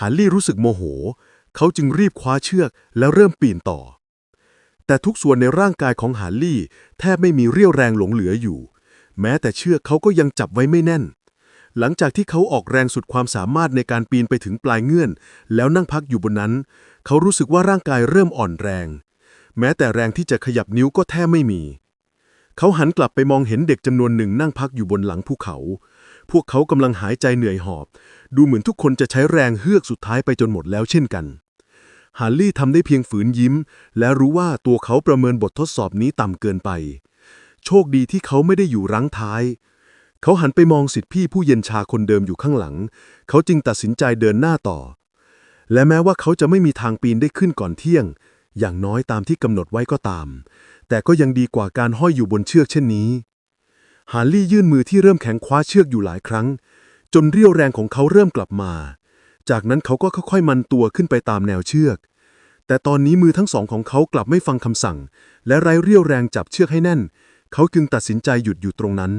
ฮาร์ลี่รู้สึกโมโห เขาจึงรีบคว้าเชือกแล้วเริ่มปีนต่อ แต่ทุกส่วนในร่างกายของฮาร์ลี่แทบไม่มีเรี่ยวแรงหลงเหลืออยู่ แม้แต่เชือกเขาก็ยังจับไว้ไม่แน่น หลังจากที่เขาออกแรงสุดความสามารถในการปีนไปถึงปลายเงื่อน แล้วนั่งพักอยู่บนนั้น เขารู้สึกว่าร่างกายเริ่มอ่อนแรง แม้แต่แรงที่จะขยับนิ้วก็แทบไม่มี เขาหันกลับไปมองเห็นเด็กจำนวนหนึ่งนั่งพักอยู่บนหลังภูเขา พวกเขากำลังหายใจเหนื่อยหอบ ดูเหมือนทุกคนจะใช้แรงเฮือกสุดท้ายไปจนหมดแล้วเช่นกันฮาร์ลี่ทำได้เพียงฝืนยิ้ม และรู้ว่าตัวเขาประเมินบททดสอบนี้ต่ำเกินไป โชคดีที่เขาไม่ได้อยู่รั้งท้าย เขาหันไปมองสิทธิพี่ผู้เย็นชาคนเดิมอยู่ข้างหลัง เขาจึงตัดสินใจเดินหน้าต่อ และแม้ว่าเขาจะไม่มีทางปีนได้ขึ้นก่อนเที่ยง อย่างน้อยตามที่กำหนดไว้ก็ตาม แต่ก็ยังดีกว่าการห้อยอยู่บนเชือกเช่นนี้ ฮาร์ลี่ยื่นมือที่เริ่มแข็งคว้าเชือกอยู่หลายครั้ง จนเรี่ยวแรงของเขาเริ่มกลับมา จากนั้นเขาก็ค่อยๆ มันตัวขึ้นไปตามแนวเชือก แต่ตอนนี้มือทั้งสองของเขากลับไม่ฟังคำสั่ง และไร้เรี่ยวแรงจับเชือกให้แน่น เขาจึงตัดสินใจหยุดอยู่ตรงนั้น